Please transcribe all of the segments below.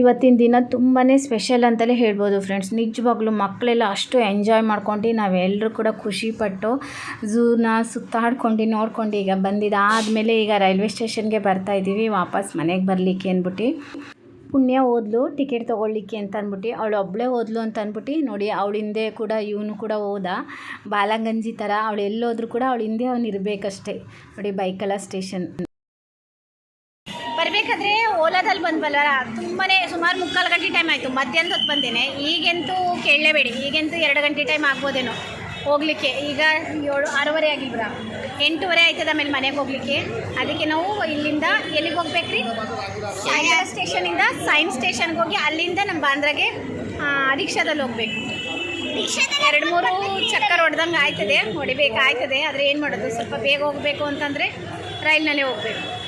ಇವತ್ತಿನ ದಿನ ತುಂಬಾ ಸ್ಪೆಷಲ್ ಅಂತಲೇ ಹೇಳ್ಬೋದು ಫ್ರೆಂಡ್ಸ್. ನಿಜವಾಗ್ಲೂ ಮಕ್ಕಳೆಲ್ಲ ಅಷ್ಟು ಎಂಜಾಯ್ ಮಾಡ್ಕೊಂಡು ನಾವೆಲ್ಲರೂ ಕೂಡ ಖುಷಿಪಟ್ಟು ಝೂನ ಸುತ್ತಾಡ್ಕೊಂಡು, ನೋಡ್ಕೊಂಡು ಈಗ ಬಂದಿದ್ದಾದಮೇಲೆ ಈಗ ರೈಲ್ವೆ ಸ್ಟೇಷನ್ಗೆ ಬರ್ತಾ ಇದ್ದೀವಿ, ವಾಪಸ್ ಮನೆಗೆ ಬರಲಿಕ್ಕೆ ಅಂದ್ಬಿಟ್ಟು. ಪುಣ್ಯ ಓದ್ಲು, ಟಿಕೆಟ್ ತೊಗೊಳ್ಲಿಕ್ಕೆ ಅಂತ ಅಂದ್ಬಿಟ್ಟು. ಅವಳು ಒಬ್ಬಳೇ ಓದ್ಲು ಅಂತ ಅಂದ್ಬಿಟ್ಟು, ನೋಡಿ ಅವಳ ಹಿಂದೆ ಕೂಡ, ಇವನು ಕೂಡ ಹೋದ ಬಾಲಗಂಜಿ ಥರ ಅವಳು ಎಲ್ಲೋದ್ರೂ ಕೂಡ ಅವಳ ಹಿಂದೆ ಅವ್ನು ಇರಬೇಕಷ್ಟೇ. ನೋಡಿ ಬೈಕಲ ಸ್ಟೇಷನ್. ಓಲಾದಲ್ಲಿ ಬಂದ್ವಲ್ವಲ್ಲ ತುಂಬಾ ಸುಮಾರು ಮುಕ್ಕಾಲು ಗಂಟೆ ಟೈಮ್ ಆಯಿತು. ಮಧ್ಯಾಹ್ನದ ಹೊತ್ತು ಬಂದೇನೆ. ಈಗಂತೂ ಕೇಳಲೇಬೇಡಿ. ಈಗಂತೂ ಎರಡು ಗಂಟೆ ಟೈಮ್ ಆಗ್ಬೋದೇನೋ ಹೋಗ್ಲಿಕ್ಕೆ. ಈಗ ಏಳು ಆರೂವರೆ ಆಗಿಲ್ಬ್ರ ಎಂಟೂವರೆ ಆಯ್ತದ ಆಮೇಲೆ ಮನೆಗೆ ಹೋಗ್ಲಿಕ್ಕೆ. ಅದಕ್ಕೆ ನಾವು ಇಲ್ಲಿಂದ ಎಲ್ಲಿಗೆ ಹೋಗ್ಬೇಕ್ರಿ? ಸಾಯಂಕಾಲ ಸ್ಟೇಷನಿಂದ ಸೈನ್ಸ್ ಸ್ಟೇಷನ್ಗೆ ಹೋಗಿ ಅಲ್ಲಿಂದ ನಮ್ಮ ಬಾಂದ್ರಾಗೆ ರಿಕ್ಷಾದಲ್ಲಿ ಹೋಗ್ಬೇಕು. ಎರಡು ಮೂರು ಚಕ್ಕರ್ ಹೊಡೆದಂಗೆ ಆಯ್ತದೆ. ಹೊಡಿಬೇಕಾಯ್ತದೆ. ಆದರೆ ಏನು ಮಾಡೋದು? ಸ್ವಲ್ಪ ಬೇಗ ಹೋಗಬೇಕು ಅಂತಂದರೆ ರೈಲ್ನಲ್ಲೇ ಹೋಗ್ಬೇಕು.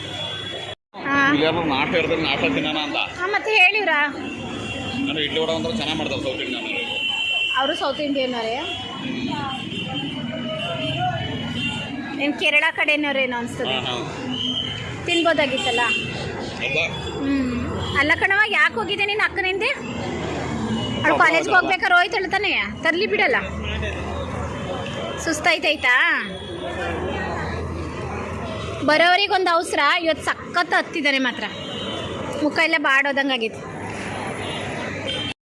ಹಾಂ ಇಲ್ಲಾರು ನಾಟ ಇರ್ತಾರೆ ನಾಟ ತಿನ್ನೋಣ ಅಂತ. ಹಾಂ ಮತ್ತೆ ಹೇಳಿವ್ರಾ? ನಾನು ಇಡ್ಲಿ ವಡ ಅಂದ್ರೆ ಚೆನ್ನಾಗಿ ಮಾಡ್ತಾರೆ ಸೌತ್ ಇಂಡಿಯನ್ ಅವರು. ಸೌತ್ ಇಂಡಿಯನ್ನವರೇ ಏನು ಕೇರಳ ಕಡೆನವ್ರೇನೋ ಅನಿಸ್ತದೆ. ತಿನ್ಬೋದಾಗಿತ್ತಲ್ಲ? ಹ್ಞೂ ಅಲ್ಲ ಕಣವ ಯಾಕೆ ಹೋಗಿದ್ದೆ ನೀನು ಅಕ್ಕನಿಂದೆ ಅವಳು ಕಾಲೇಜ್ಗೆ ಹೋಗ್ಬೇಕಾದ್ರೆ ಹೋಯ್ತು ತಾನೇ ತರ್ಲಿ ಬಿಡಲ್ಲ. ಸುಸ್ತಾಯ್ತಾಯ್ತಾ ಬರೋರಿಗೆ ಒಂದು ಅವಸರ, ಇವತ್ತು ಸಖತ್ ಹತ್ತಿದ್ದಾರೆ ಮಾತ್ರ. ಮುಖ ಎಲ್ಲ ಬಾಡೋದಂಗೆ ಆಗಿತ್ತು.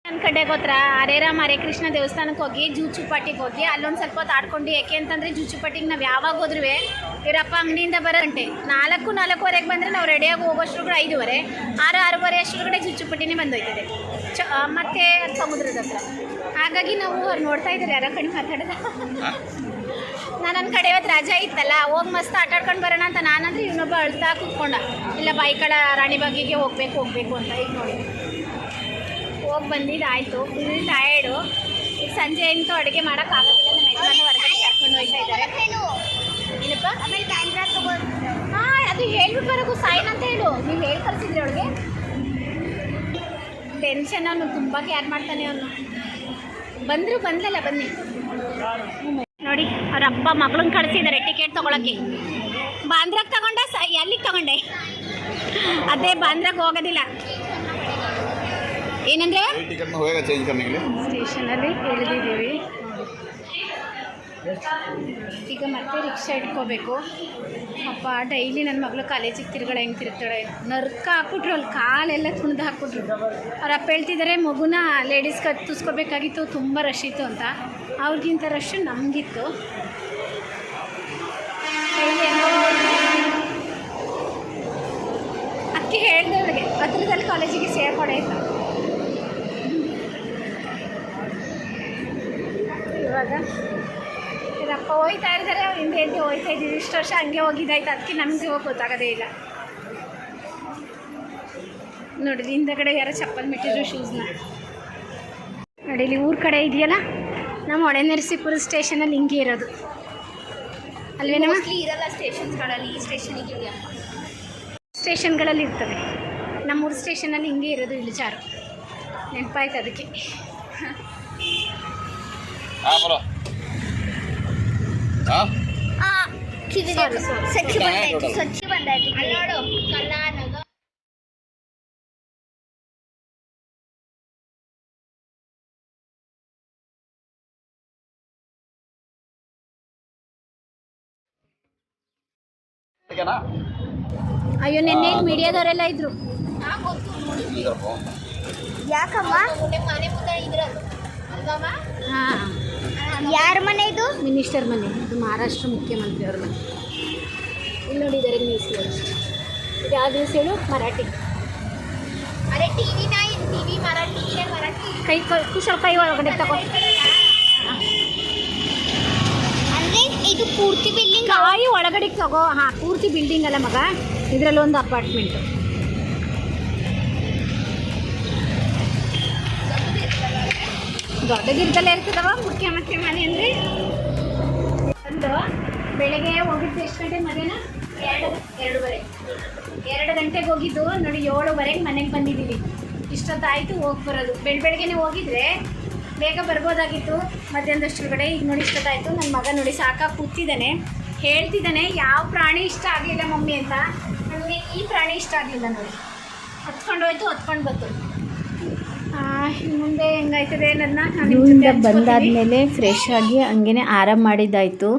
ನನ್ನ ಕಡೆ ಹೋತ್ರ ಹರೇರಾಮ್ ಹರೇ ಕೃಷ್ಣ ದೇವಸ್ಥಾನಕ್ಕೆ ಹೋಗಿ ಜೂಚುಪಾಟಿಗೆ ಹೋಗಿ, ಅಲ್ಲೊಂದು ಸ್ವಲ್ಪ ಹೊತ್ತು ಆಡ್ಕೊಂಡು, ಯಾಕೆ ಅಂತಂದರೆ ಜೂಚುಪಾಟಿಗೆ ನಾವು ಯಾವಾಗ ಹೋದ್ರೂ ಇವರಪ್ಪ ಅಂಗಡಿಯಿಂದ ಬರೋ ಗಂಟೆ. ನಾಲ್ಕು, ನಾಲ್ಕೂವರೆಗೆ ಬಂದರೆ ನಾವು ರೆಡಿಯಾಗಿ ಹೋಗೋಷ್ಟ್ರುಗಡೆ ಐದುವರೆ. ಆರು, ಆರೂವರೆ ಅಷ್ಟರೊಳಗಡೆ ಜುಚ್ಚುಪಟ್ಟಿನೇ ಬಂದೋಯ್ತದೆ. ಚ ಮತ್ತು ಸಮುದ್ರದ ಹತ್ರ. ಹಾಗಾಗಿ ನಾವು ಅವ್ರು ನೋಡ್ತಾ ಇದ್ದಾರೆ ಯಾರ ಕಡೆ ಮಾತಾಡೋದು. ನಾನು ನನ್ನ ಕಡೆ ಇವತ್ತು ರಜಾ ಇತ್ತಲ್ಲ ಹೋಗಿ ಮಸ್ತ್ ಆಟಾಡ್ಕೊಂಡು ಬರೋಣ ಅಂತ ನಾನಂದ್ರೆ ಇನ್ನೊಬ್ಬ ಅಳ್ತಾ ಕೂತ್ಕೊಂಡ. ಇಲ್ಲ ಬೈಕಳ ರಾಣಿಬಾಗಿಗೆ ಹೋಗ್ಬೇಕು ಹೋಗ್ಬೇಕು ಅಂತ ಈಗ ನೋಡಿ. ಹೋಗಿ ಬಂದಿದ್ದು ಆಯಿತು ಫುಲ್ ಟಯರ್ಡು ಈಗ ಸಂಜೆ ಅಂತೂ ಅಡುಗೆ ಮಾಡೋಕ್ಕಾಗೋದಿಲ್ಲ ನಮ್ಮ ಯಜಮಾನ ಹೊರಗಡೆ ಕರ್ಕೊಂಡು ಹೋಗ್ತಾ ಇದ್ದಾರೆ. ಏನಪ್ಪ? ಹಾಂ ಅದು ಹೇಳ್ಬಿಟ್ಟು ಬರೋಕು ಸೈನ್ ಅಂತ ಹೇಳು. ನೀವು ಹೇಳಿ ಕಳಿಸಿದ್ರಿ ಅವಳಿಗೆ. ಟೆನ್ಷನ್ ಅವನು ತುಂಬ ಕೇರ್ ಮಾಡ್ತಾನೆ ಅವನು. ಬಂದರೂ ಬಂದಲ್ಲ ಬನ್ನಿ. ಅವ್ರ ಅಪ್ಪ ಮಗಳನ್ನ ಕಳಿಸಿದ್ದಾರೆ ಟಿಕೆಟ್ ತೊಗೊಳಕ್ಕೆ. ಬಾಂದ್ರಾಗ ತಗೊಂಡೆ ಸ ಎಲ್ಲಿಗೆ ತಗೊಂಡೆ? ಅದೇ ಬಾಂದ್ರಾಗ ಹೋಗೋದಿಲ್ಲ. ಏನಂದ್ರೆ? ಸ್ಟೇಷನಲ್ಲಿ ಇಳಿದಿದ್ದೀವಿ. ಈಗ ಮತ್ತೆ ರಿಕ್ಷಾ ಇಟ್ಕೋಬೇಕು. ಅಪ್ಪ ಡೈಲಿ ನನ್ನ ಮಗಳು ಕಾಲೇಜಿಗೆ ತಿರುಗಡೆ ಹೆಂಗೆ ತಿರುಗ್ತಾಳೆ ನರ್ಕ ಹಾಕ್ಬಿಟ್ರು ಅಲ್ಲಿ ಕಾಲೆಲ್ಲ ತುಣ್ದು ಹಾಕ್ಬಿಟ್ರು. ಅವ್ರ ಅಪ್ಪ ಹೇಳ್ತಿದ್ದಾರೆ ಮಗುನ ಲೇಡೀಸ್ಗೆ ಹತ್ತಿಸ್ಕೋಬೇಕಾಗಿತ್ತು ತುಂಬ ರಶ್ ಇತ್ತು ಅಂತ. ಅವ್ರಿಗಿಂತ ರಶ್ ನಮಗಿತ್ತು. ಅಕ್ಕಿ ಅವಳಿಗೆ ಹತ್ರದಲ್ಲಿ ಕಾಲೇಜಿಗೆ ಸೇರ್ಕೊಡೆ ಅಂತ ಇವಾಗ ಇದಪ್ಪ ಹೋಯ್ತಾ ಇದ್ದಾರೆ ಅವ್ರು ಹಿಂದೆ ಹಿಂದೆ ಹೋಯ್ತಾ ಇದ್ದೀವಿ. ಇಷ್ಟು ವರ್ಷ ಹಂಗೆ ಹೋಗಿದ್ದಾಯ್ತು? ಅದಕ್ಕೆ ನಮಗೆ ಹೋಗಿ ಗೊತ್ತಾಗೋದೇ ಇಲ್ಲ. ನೋಡಿ, ಹಿಂದಗಡೆ ಯಾರೋ ಚಪ್ಪಲ್ ಬಿಟ್ಟಿದ್ರು ಶೂಸ್ನ ನೋಡಿ, ಇಲ್ಲಿ ಊರ ಕಡೆ ಇದೆಯಲ್ಲ? ನಮ್ಮ ಹೊಳೆನರಸೀಪುರ ಸ್ಟೇಷನಲ್ಲಿ ಹಿಂಗೆ ಇರೋದು. ಅಲ್ವೇನಮ್ಮ? ಇರಲ್ಲ ಸ್ಟೇಷನ್ಸ್ಗಳಲ್ಲಿ ಈ ಸ್ಟೇಷನಿಗೆ ಸ್ಟೇಷನ್ಗಳಲ್ಲಿ ಇರ್ತವೆ. ನಮ್ಮೂರು ಸ್ಟೇಷನಲ್ಲಿ ಹಿಂಗೆ ಇರೋದು ಇಳಿಜಾರು. ನೆನಪಾಯ್ತು ಅದಕ್ಕೆ. ಸ್ವಚ್ಛ ಬಂದಾಯ್ತು ಓಕೆನಾ? ಅಯ್ಯೋ ನಿನ್ನೆ ಮೀಡಿಯಾದವರೆಲ್ಲ ಇದ್ರು. ಯಾಕಮ್ಮ? ಹಾಂ. ಯಾರ ಮನೆ ಇದು? ಮಿನಿಸ್ಟರ್ ಮನೆ ಇದು ಮಹಾರಾಷ್ಟ್ರ ಮುಖ್ಯಮಂತ್ರಿ ಅವ್ರ ಮನೆ. ಇಲ್ಲಿ ನೋಡಿದ್ದಾರೆ ನ್ಯೂಸ್ ಇದು ಯಾವ ನ್ಯೂಸ್ ಹೇಳು? ಮರಾಠಿ. ಅರೆ ಟಿವಿ ನಾ ಟಿವಿ ಮರಾಠಿ ಮರಾಠಿ. ಕೈ ಕುಶಲ್ ಕುಶಲ ಕೈ ಒಳಗಡೆ ತಗೋ. ಇದು ಪೂರ್ತಿ ಬಿಲ್ಡಿಂಗ್ ಕಾಯಿ ಒಳಗಡೆ ತಗೋ. ಹಾ ಪೂರ್ತಿ ಬಿಲ್ಡಿಂಗ್ ಅಲ್ಲ ಮಗ. ಇದರಲ್ಲಿ ಒಂದು ಅಪಾರ್ಟ್ಮೆಂಟ್ ದೊಡ್ಡದಿರ್ತಲೇ ಇರ್ತದವ ಮುಖ್ಯಮಂತ್ರಿ ಮನೆ ಅಂದ್ರೆ? ಒಂದು ಬೆಳಗ್ಗೆ ಹೋಗಿದ್ದು ಎಷ್ಟು ಗಂಟೆ ಮಧ್ಯಾಹ್ನ? ಎರಡು ಎರಡೂವರೆ. ಎರಡು ಗಂಟೆಗೆ ಹೋಗಿದ್ದು. ನೋಡಿ ಏಳುವರೆಗೆ ಮನೆಗೆ ಬಂದಿದ್ದೀವಿ ಇಷ್ಟೊತ್ತಾಯಿತು ಹೋಗಿ ಬರೋದು. ಬೆಳ ಬೆಳಗ್ಗೆನೆ ಹೋಗಿದ್ರೆ ಬೇಗ ಬರ್ಬೋದಾಗಿತ್ತು. ಮಧ್ಯಾಹ್ನದಷ್ಟೊಳಗಡೆ ಈಗ ನೋಡಿ ಇಷ್ಟೊತ್ತಾಯಿತು. ನನ್ನ ಮಗ ನೋಡಿ ಸಾಕಾ ಕೂತಿದ್ದಾನೆ. ಹೇಳ್ತಿದ್ದಾನೆ ಯಾವ ಪ್ರಾಣಿ ಇಷ್ಟ ಆಗಲಿಲ್ಲ ಮಮ್ಮಿ ಅಂತ. ನನಗೆ ಈ ಪ್ರಾಣಿ ಇಷ್ಟ ಆಗಲಿಲ್ಲ ನೋಡಿ. ಹತ್ಕೊಂಡು ಹೋಯ್ತು ಹತ್ಕೊಂಡು ಬಂತು. ಮುಂದೆ ಹೆಂಗಾಯ್ತದೆ ಅನ್ನೋದನ್ನ. ಬಂದಾದಮೇಲೆ ಫ್ರೆಶ್ ಆಗಿ ಹಂಗೇನೆ ಆರಾಮ್ ಮಾಡಿದ್ದಾಯಿತು.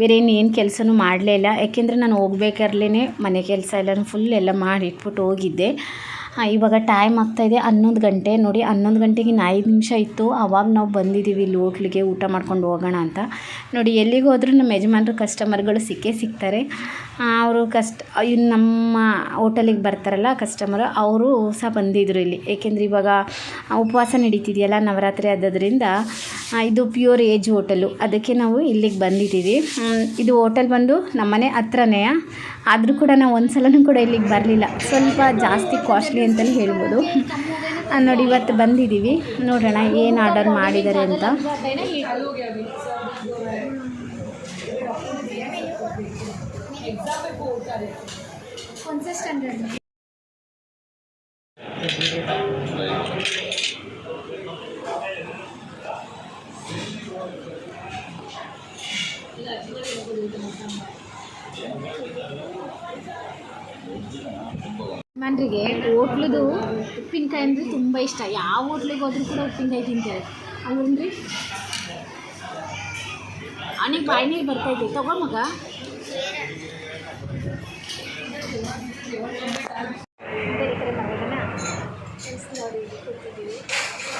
ಬೇರೆ ಇನ್ನೇನು ಕೆಲಸನೂ ಮಾಡಲೇ ಇಲ್ಲ. ಯಾಕೆಂದರೆ ನಾನು ಹೋಗ್ಬೇಕಾರ್ಲೇ ಮನೆ ಕೆಲಸ ಎಲ್ಲನೂ ಫುಲ್ ಎಲ್ಲ ಮಾಡಿ ಇಟ್ಬಿಟ್ಟು ಹೋಗಿದ್ದೆ. ಇವಾಗ ಟೈಮ್ ಆಗ್ತಾಯಿದೆ ಹನ್ನೊಂದು ಗಂಟೆ. ನೋಡಿ, ಹನ್ನೊಂದು ಗಂಟೆಗೆ ಇನ್ನು ಐದು ನಿಮಿಷ ಇತ್ತು. ಆವಾಗ ನಾವು ಬಂದಿದ್ದೀವಿ ಇಲ್ಲಿ ಹೋಟ್ಲಿಗೆ ಊಟ ಮಾಡ್ಕೊಂಡು ಹೋಗೋಣ ಅಂತ. ನೋಡಿ, ಎಲ್ಲಿಗೆ ಹೋದ್ರೂ ನಮ್ಮ ಯಜಮಾನರು ಕಸ್ಟಮರ್ಗಳು ಸಿಕ್ಕೇ ಸಿಗ್ತಾರೆ. ಅವರು ಕಸ್ಟ್ ಇನ್ನು ನಮ್ಮ ಹೋಟೆಲಿಗೆ ಬರ್ತಾರಲ್ಲ ಕಸ್ಟಮರು ಅವರು ಸಹ ಬಂದಿದ್ರು ಇಲ್ಲಿ. ಏಕೆಂದರೆ ಇವಾಗ ಉಪವಾಸ ನಡೀತಿದೆಯಲ್ಲ ನವರಾತ್ರಿ ಆದ್ದರಿಂದ ಇದು ಪ್ಯೂರ್ ಏಜ್ ಹೋಟೆಲು ಅದಕ್ಕೆ ನಾವು ಇಲ್ಲಿಗೆ ಬಂದಿದ್ದೀವಿ. ಇದು ಹೋಟೆಲ್ ಬಂದು ನಮ್ಮನೆ ಹತ್ರನೇ. ಆದರೂ ಕೂಡ ನಾವು ಒಂದು ಸಲನೂ ಕೂಡ ಇಲ್ಲಿಗೆ ಬರಲಿಲ್ಲ. ಸ್ವಲ್ಪ ಜಾಸ್ತಿ ಕಾಸ್ಟ್ಲಿ ಅಂತಲೇ ಹೇಳ್ಬೋದು. ನೋಡಿ ಇವತ್ತು ಬಂದಿದ್ದೀವಿ. ನೋಡೋಣ ಏನು ಆರ್ಡರ್ ಮಾಡಿದ್ದಾರೆ ಅಂತ. ಜನರಿಗೆ ಹೋಟ್ಲದು ಉಪ್ಪಿನಕಾಯಿ ಅಂದರೆ ತುಂಬ ಇಷ್ಟ. ಯಾವ ಹೋಟ್ಲಿಗೆ ಹೋದ್ರೂ ಕೂಡ ಉಪ್ಪಿನಕಾಯಿ ತಿಂತಾರೆ. ಅಲ್ಲಂದ್ರೆ ಅವನಿಗೆ ಬಾಯಿ ನೀರು ಬರ್ತಾಯಿದೆ ತಗೋ ಮಗ.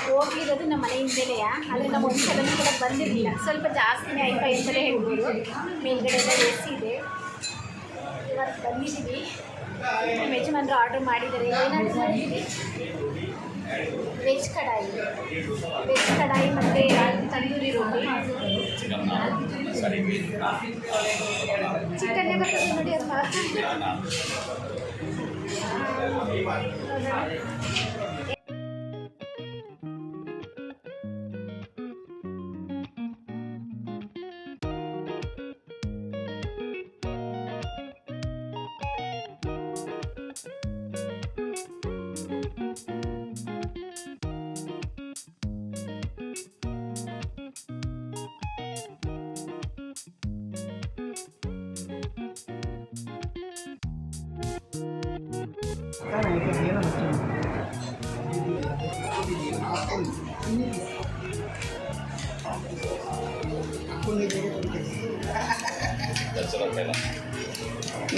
ಹೋಗಿರೋದು ನಮ್ಮ ಮನೆ ಹಿಂದೆಲೆಯ ಆದರೆ ನಮ್ಮ ಒಂದ್ಸಲ ಕೂಡ ಬಂದಿರಲಿಲ್ಲ. ಸ್ವಲ್ಪ ಜಾಸ್ತಿನೇ ಆಯ್ತಾ ಅಂತಲೇ ಹೇಳ್ಬೋದು. ಮೇಲ್ಗಡೆ ಎಲ್ಲ ಎಸಿ ಇದೆ. ಇವತ್ತು ಬಂದಿದ್ದೀವಿ. ನಮ್ಮ ಯಜಮಾನ್ರು ಆರ್ಡ್ರ್ ಮಾಡಿದ್ದಾರೆ ಏನಾದ್ರು ಮಾಡಿದ್ದೀವಿ ವೆಜ್ ಕಡಾಯಿ ವೆಜ್ ಕಡಾಯಿ ಮತ್ತು ತಂದೂರಿ ರೋಟಿ ಚಿಕನ್ನೇ ಬರ್ತದೆ ನೋಡಿ ಅದು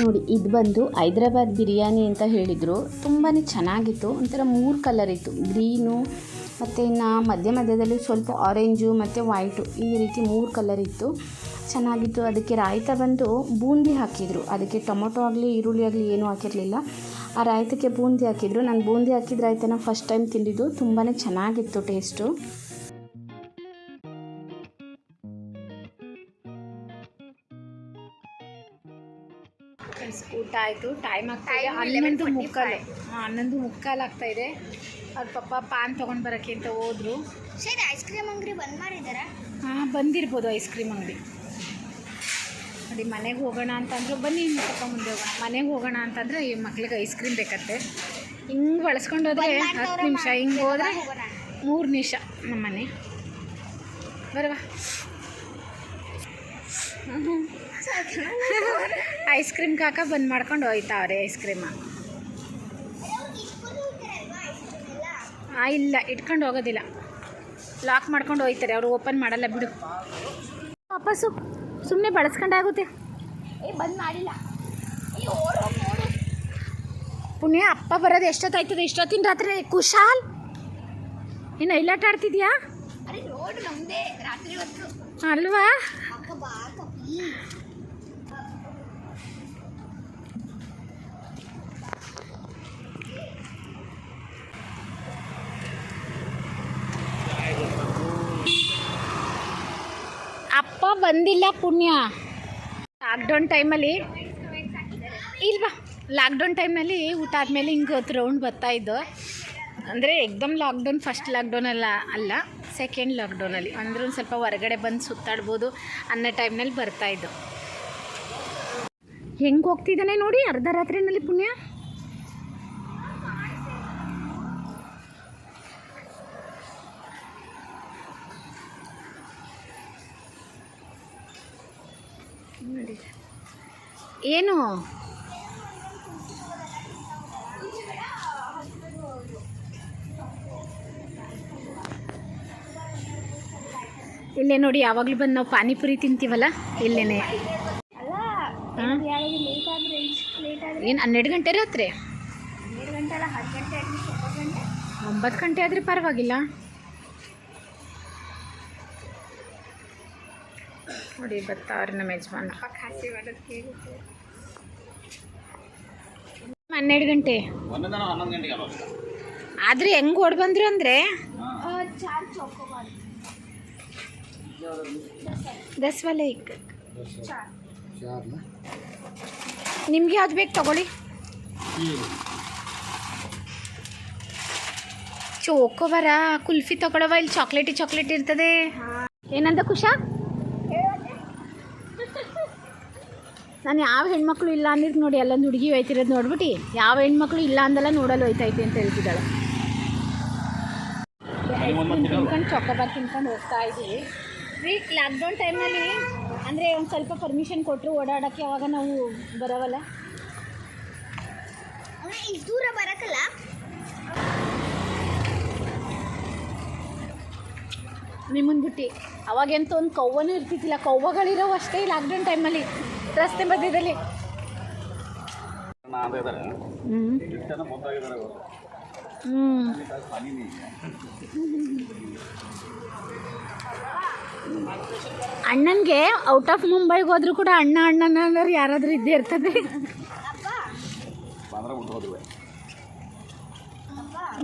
ನೋಡಿ, ಇದು ಬಂದು ಹೈದ್ರಾಬಾದ್ ಬಿರಿಯಾನಿ ಅಂತ ಹೇಳಿದರು. ತುಂಬಾ ಚೆನ್ನಾಗಿತ್ತು. ಒಂಥರ ಮೂರು ಕಲರ್ ಇತ್ತು. ಗ್ರೀನು ಮತ್ತು ಇನ್ನು ಮಧ್ಯ ಮಧ್ಯದಲ್ಲಿ ಸ್ವಲ್ಪ ಆರೆಂಜು ಮತ್ತು ವೈಟು ಈ ರೀತಿ ಮೂರು ಕಲರ್ ಇತ್ತು. ಚೆನ್ನಾಗಿತ್ತು. ಅದಕ್ಕೆ ರಾಯ್ತ ಬಂದು ಬೂಂದಿ ಹಾಕಿದರು. ಅದಕ್ಕೆ ಟೊಮೊಟೊ ಆಗಲಿ ಈರುಳ್ಳಿ ಆಗಲಿ ಏನೂ ಹಾಕಿರಲಿಲ್ಲ. ಆ ರಾಯ್ತಕ್ಕೆ ಬೂಂದಿ ಹಾಕಿದರು. ನಾನು ಬೂಂದಿ ಹಾಕಿದ ರಾಯ್ತನ ಫಸ್ಟ್ ಟೈಮ್ ತಿಂದಿದ್ದು. ತುಂಬಾ ಚೆನ್ನಾಗಿತ್ತು ಟೇಸ್ಟು ಊಟ ಆಯಿತು. ಟೈಮ್ ಆಗ್ತಾ ಇದೆ. Time ಹನ್ನೊಂದು 11:45. ಮುಕ್ಕಾಲು. ಹಾಂ ಹನ್ನೊಂದು ಮುಕ್ಕಾಲು ಆಗ್ತಾ ಇದೆ. ಅವ್ರ ಪಪ್ಪ ಪಾನ್ ತೊಗೊಂಡು ಬರೋಕ್ಕೆ ಅಂತ ಹೋದ್ರು. ಸರಿ ಐಸ್ ಕ್ರೀಮ್ ಅಂಗಡಿ ಬಂದ್ ಮಾಡಿದ್ದಾರೆ ಹಾಂ ಬಂದಿರ್ಬೋದು ಐಸ್ ಕ್ರೀಮ್ ಅಂಗಡಿ. ನೋಡಿ ಮನೆಗೆ ಹೋಗೋಣ ಅಂತಂದ್ರೆ ಬನ್ನಿ ಪಪ್ಪ ಮುಂದೆ ಹೋಗೋಣ. ಮನೆಗೆ ಹೋಗೋಣ ಅಂತಂದ್ರೆ ಈ ಮಕ್ಳಿಗೆ ಐಸ್ ಕ್ರೀಮ್ ಬೇಕತ್ತೆ. ಹಿಂಗೆ ಬಳಸ್ಕೊಂಡೋದ್ರೆ ಹತ್ತು ನಿಮಿಷ ಹಿಂಗೆ ಹೋದ್ರೆ ಮೂರು ನಿಮಿಷ ನಮ್ಮ ಮನೆ. ಬರವಾ. ಐಸ್ ಕ್ರೀಮ್ ಕಾಕ ಬಂದ್ ಮಾಡ್ಕೊಂಡು ಹೋಯ್ತಾವ್ರೆ ಐಸ್ ಕ್ರೀಮ ಇಲ್ಲ ಇಟ್ಕೊಂಡು ಹೋಗೋದಿಲ್ಲ. ಲಾಕ್ ಮಾಡ್ಕೊಂಡು ಹೋಯ್ತಾರೆ ಅವರು ಓಪನ್ ಮಾಡಲ್ಲ ಬಿಡು. ವಾಪಸ್ಸು. ಸುಮ್ಮನೆ ಬಳಸ್ಕೊಂಡಾಗುತ್ತೆ ಏ ಬಂದ್ ಮಾಡಿಲ್ಲ. ಪುಣ್ಯ ಅಪ್ಪ ಬರೋದು ಎಷ್ಟೊತ್ತಾಯ್ತದೆ? ಇಷ್ಟೊತ್ತಿನ ರಾತ್ರಿ ಕುಶಾಲ್ ಇನ್ನು ಎಲ್ಲಾಟ ಆಡ್ತಿದ್ಯಾ? ಅಲ್ವಾ ಅಕ್ಕ ಬಾ ಅಕ್ಕ please. ಅಪ್ಪ ಬಂದಿಲ್ಲ ಪುಣ್ಯ. ಲಾಕ್ಡೌನ್ ಟೈಮಲ್ಲಿ ಇಲ್ವಾ? ಲಾಕ್ಡೌನ್ ಟೈಮಲ್ಲಿ ಊಟ ಆದಮೇಲೆ ಹಿಂಗೆ ಹೊತ್ತು ರೌಂಡ್ ಬರ್ತಾಯಿದ್ದು ಅಂದರೆ ಎಕ್ದಮ್ ಲಾಕ್ಡೌನ್ ಫಸ್ಟ್ ಲಾಕ್ಡೌನ್ ಅಲ್ಲ ಸೆಕೆಂಡ್ ಲಾಕ್ಡೌನಲ್ಲಿ ಅಂದ್ರೆ ಒಂದು ಸ್ವಲ್ಪ ಹೊರಗಡೆ ಬಂದು ಸುತ್ತಾಡ್ಬೋದು ಅನ್ನೋ ಟೈಮ್ನಲ್ಲಿ ಬರ್ತಾ ಇದ್ದು. ಹೆಂಗೆ ಹೋಗ್ತಿದ್ದಾನೆ ನೋಡಿ ಅರ್ಧ ರಾತ್ರಿನಲ್ಲಿ ಪುಣ್ಯ? ಏನು? ಇಲ್ಲೇ ನೋಡಿ ಯಾವಾಗಲೂ ಬಂದು ನಾವು ಪಾನಿಪುರಿ ತಿಂತೀವಲ್ಲ? ಇಲ್ಲೇನೆ. ಏನು ಹನ್ನೆರಡು ಗಂಟೆ ರಾತ್ರಿ? ಒಂಬತ್ತು ಗಂಟೆ ಆದರೆ ಪರವಾಗಿಲ್ಲ. ನೋಡಿ ಬರ್ತಾವ್ರಿ ನಮ್ಮ ಯಜಮಾನ್ರು. ಹನ್ನೆರಡು ಗಂಟೆ. ಆದ್ರೆ ಹೆಂಗ್ ಓಡ್ ಬಂದ್ರು ಅಂದರೆ? ದಸ್ ವಾಲೆ ನಿಮ್ಗೆ ಯಾವ್ದು ಬೇಕು ತಗೊಳ್ಳಿ. ಚೋಕೋಬಾರ ಕುಲ್ಫಿ ತಗೊಳವ ಇಲ್ಲಿ ಚಾಕ್ಲೇಟಿ ಚಾಕ್ಲೇಟ್ ಇರ್ತದೆ. ಏನಂತ ಖುಷಾ ನಾನು ಯಾವ ಹೆಣ್ಮಕ್ಳು ಇಲ್ಲ ಅಂದಿದ್ದು ನೋಡಿ ಅಲ್ಲೊಂದು ಹುಡುಗಿ ಹೋಯ್ತಿರೋದು ನೋಡ್ಬಿಟ್ಟು ಯಾವ ಹೆಣ್ಮಕ್ಳು ಇಲ್ಲ ಅಂದಲ್ಲ ನೋಡಲು ಹೋಯ್ತೈತೆ ಅಂತ ಹೇಳ್ತಿದ್ದಾಳೆ. ತಿನ್ಕೊಂಡು ಚೊಕೊಬಾರ್ ತಿನ್ಕೊಂಡು ಹೋಗ್ತಾ ಇದ್ದೀವಿ. ರೀ ಲಾಕ್ಡೌನ್ ಟೈಮಲ್ಲಿ ಅಂದರೆ ಒಂದು ಸ್ವಲ್ಪ ಪರ್ಮಿಷನ್ ಕೊಟ್ಟರು ಓಡಾಡೋಕ್ಕೆ ಯಾವಾಗ ನಾವು ಬರೋವಲ್ಲ? ದೂರ ಬರೋಕ್ಕಲ್ಲ ನಿಮ್ಮನ್ನು ಬಿಟ್ಟು ಅವಾಗೆಂತ ಒಂದು ಕವ್ವನೂ ಇರ್ತಿದ್ದಿಲ್ಲ ಕೌವಗಳಿರೋ ಅಷ್ಟೇ ಲಾಕ್ಡೌನ್ ಟೈಮಲ್ಲಿ ರಸ್ತೆ ಮಧ್ಯದಲ್ಲಿ. ಅಣ್ಣನ್ಗೆ ಔಟ್ ಆಫ್ ಮುಂಬೈಗೆ ಹೋದ್ರು ಕೂಡ ಅಣ್ಣ ಅಣ್ಣನ ಅನ್ನೋರು ಯಾರಾದರೂ ಇದ್ದೇ ಇರ್ತದೆ.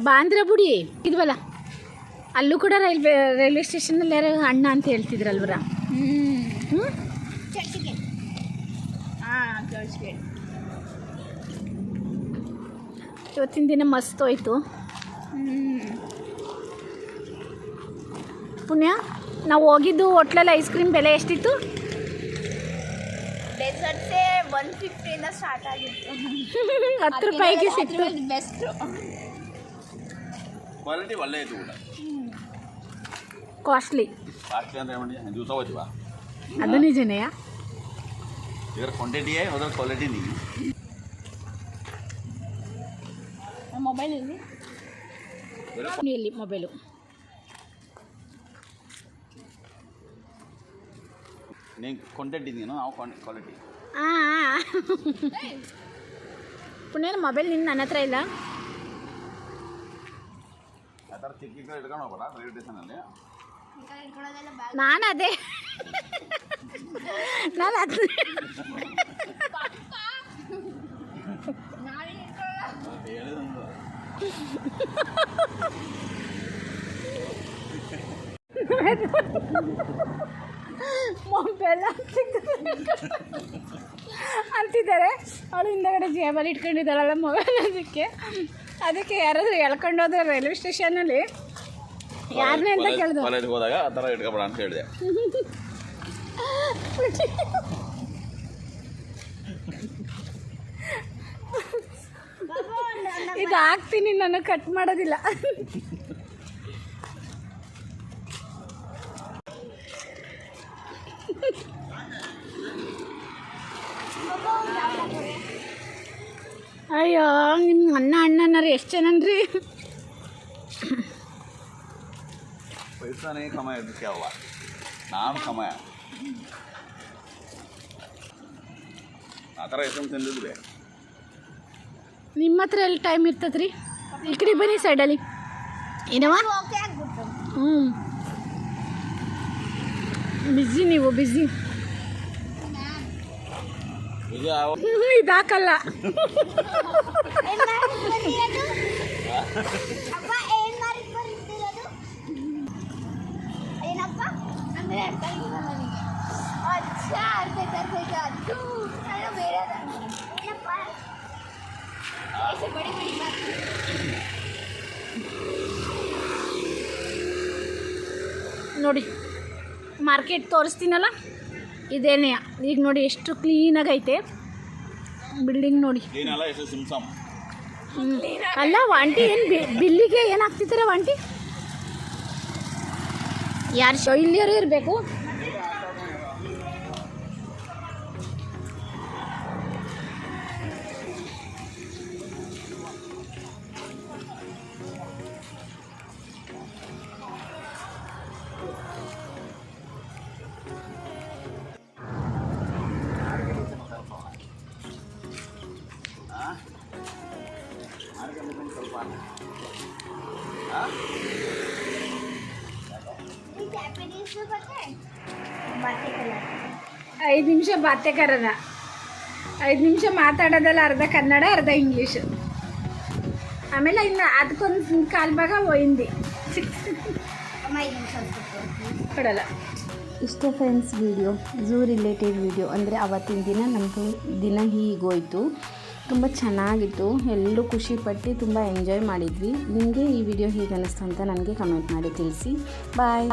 ಬಂದ್ರೆ ಬುಡಿ ಇದ್ವಲ್ಲ? ಅಲ್ಲೂ ಕೂಡ ರೈಲ್ವೆ ರೈಲ್ವೆ ಸ್ಟೇಷನಲ್ಲಿ ಯಾರೋ ಅಣ್ಣ ಅಂತ ಹೇಳ್ತಿದ್ರಲ್ವರ? ಹ್ಞೂ ಇವತ್ತಿನ ದಿನ ಮಸ್ತ್ ಹೋಯ್ತು. ಪುಣ್ಯ ನಾವು ಹೋಗಿದ್ದು ಹೋಟ್ಲಲ್ಲಿ ಐಸ್ ಕ್ರೀಮ್ ಬೆಲೆ ಎಷ್ಟಿತ್ತು? ಡೆಸರ್ಟ್ಸೇ ಒನ್ ಫಿಫ್ಟಿಯಿಂದ ಸ್ಟಾರ್ಟ್ ಆಗಿತ್ತು. ಹತ್ತು ರೂಪಾಯಿಗೆ ಸಿಕ್ತು. ಬೆಸ್ಟ್ ಕ್ವಾಲಿಟಿ ಒಳ್ಳೆ ಊಟ. ಕಾಸ್ಟ್ಲಿ ಕಾಸ್ಟ್ಲಿ ಅಂದ್ರೆ ದಿವಸ ಅದು ಇದರ ಕ್ವಾಂಟಿಟಿಯೇ ಅದರ ಕ್ವಾಲಿಟಿ ನೀ. ಮೊಬೈಲ್ ಇಲ್ಲಿ ಇಲ್ಲಿ ಮೊಬೈಲು ನೀನು ಕ್ವಾಂಟಿಟಿ ನೀನು ನಾವು ಕ್ವಾಲಿಟಿ ಹಾಂ ಪುಣ್ಯ ಮೊಬೈಲ್ ನಿನ್ನ ನನ್ನ ಹತ್ರ ಇಲ್ಲ. ಆ ಥರ ಚಿಕ್ಕ ಇಟ್ಕೊಂಡು ಹೋಗ್ಬೇಡ ರೈಲ್ವೆ ಸ್ಟೇಷನಲ್ಲಿ ನಾನು ಅದೇ. ನಾನು ಮೊಬೈಲ್ ಅಂತಿದ್ದಾರೆ ಅವಳು ಹಿಂದಗಡೆ ಜೇಬಲ್ಲಿ ಇಟ್ಕೊಂಡಿದ್ದಾಳಲ್ಲ ಮೊಬೈಲ್ ಅದಕ್ಕೆ. ಅದಕ್ಕೆ ಯಾರಾದರೂ ಎಳ್ಕೊಂಡೋದ್ರೆ ರೈಲ್ವೆ ಸ್ಟೇಷನಲ್ಲಿ. ಕಾಲೇಜ್ಗೆ ಹೋದಾಗ ಆ ಥರ ಇಟ್ಕೊಬೇಡ ಅಂತ ಹೇಳಿದೆ. ಇದು ಹಾಕ್ತೀನಿ ನಾನು ಕಟ್ ಮಾಡೋದಿಲ್ಲ. ಅಯ್ಯೋ ನಿಮ್ಮ ಅಣ್ಣ ಅಣ್ಣನಾರು ಎಷ್ಟು ಜನನ್ರಿ ಪೈಸಾನೇ ಕಮಾಯ ಇದಕ್ಕೆ ಅವ ನಾನು ಕಮಾಯ ಆ ಥರ ಐಟಮ್ ತಿಂದಿದ್ವಿ ನಿಮ್ಮ ಹತ್ರ ಎಲ್ಲಿ ಟೈಮ್ ಇರ್ತದ್ರಿ? ಈ ಕಡೆ ಬನ್ನಿ ಸೈಡಲ್ಲಿ ಏನವ ಹ್ಞೂ ಬಿಸಿ ನೀವು ಬಿಸಿ ಈಗ ಯಾವ ಇದು ಹಾಕಲ್ಲ ಏನ್ ಮಾಡಿದ್ ಬಂದಿರೋದು? ಅಪ್ಪ ಏನ್ ಮಾಡಿದ್ ಬಂದಿರೋದು? ಏನಪ್ಪ ಅರ್ಥ ಆಗಿಲ್ಲ ನನಗೆ ಅದು ಬೇರೆ ಏನಪ್ಪ ಬಡಿ ಬಡಿ. ನೋಡಿ ಮಾರ್ಕೆಟ್ ತೋರಿಸ್ತೀನಲ್ಲ ಇದೇನೇ ಈಗ ನೋಡಿ. ಎಷ್ಟು ಕ್ಲೀನಾಗೈತೆ ಬಿಲ್ಡಿಂಗ್ ನೋಡಿ ಅಲ್ಲ ವಾಂಟಿ ಏನು ಬಿಲ್ಲಿಗೆ ಏನಾಗ್ತಿದ್ದಾರೆ ವಾಂಟಿ? ಯಾರು ಶೈಲಿಯರೇ ಇರಬೇಕು. ಐದು ನಿಮಿಷ ಬಾತೆ ಕರದ ಐದು ನಿಮಿಷ ಮಾತಾಡೋದಲ್ಲ ಅರ್ಧ ಕನ್ನಡ, ಅರ್ಧ ಇಂಗ್ಲೀಷ್. ಆಮೇಲೆ ಇನ್ನು ಅದಕ್ಕೊಂದು ಕಾಲು ಭಾಗ ಹಿಂದಿ. ಕೊಡಲ್ಲ. ಇಷ್ಟೇ friends video zoo related video ಅಂದರೆ ಅವತ್ತಿನ ದಿನ ನಮ್ಮದು ದಿನ ಹೀಗೋಯ್ತು. ತುಂಬ ಚೆನ್ನಾಗಿತ್ತು. ಎಲ್ಲರೂ ಖುಷಿಪಟ್ಟು ತುಂಬ ಎಂಜಾಯ್ ಮಾಡಿದ್ವಿ. ನಿಮಗೆ ಈ ವಿಡಿಯೋ ಹೇಗೆ ಅನ್ನಿಸ್ತು ಅಂತ ನನಗೆ ಕಮೆಂಟ್ ಮಾಡಿ ತಿಳಿಸಿ. ಬಾಯ್